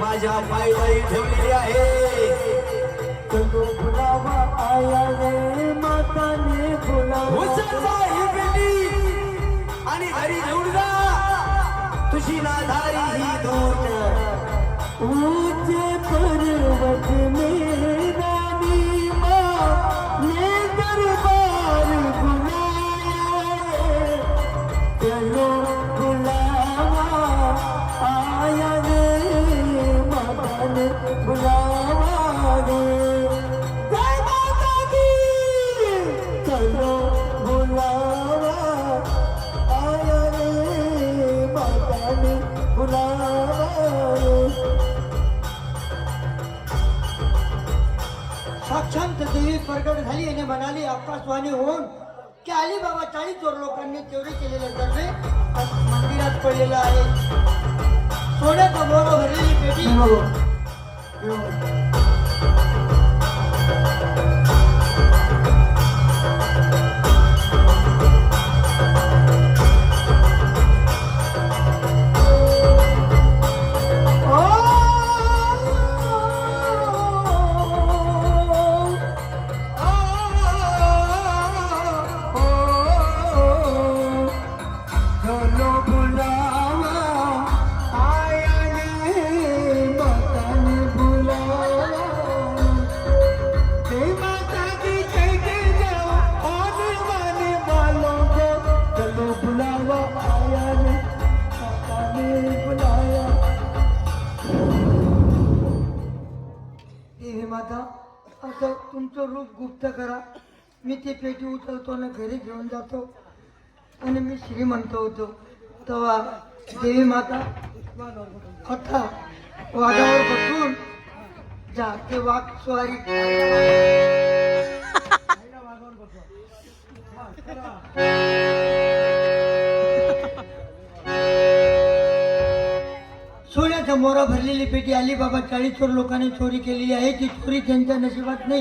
माझ्या पायबाई ठेवलेली आहे. आणि हरी घेऊन जा. तुझी नाधारी ही दोन ऊंचे पर्वत में ने दरबार बुलाया चलो साक्षात देवी प्रकट झाली आणि म्हणाली आकाशवाणी होऊन की अलीबाबा चाळीस चोर लोकांनी चोरी केलेले आज मंदिरात पडलेलं आहे सोन्याचा मोर भरलेली पेटी. देवी माता आता तुमचं रूप गुप्त करा. मी ती पेटी उचलतो आणि घरी घेऊन जातो. आणि मी श्रीमंत होतो. तेव्हा देवी माता आता वाघावर बसून जा. ते वाघ स्वारी. सोन्याचा मोरा भरलेली पेटी अलिबाबा चाळीसवर लोकांनी चोरी केलेली आहे ती चोरी त्यांच्या नशिबात नाही.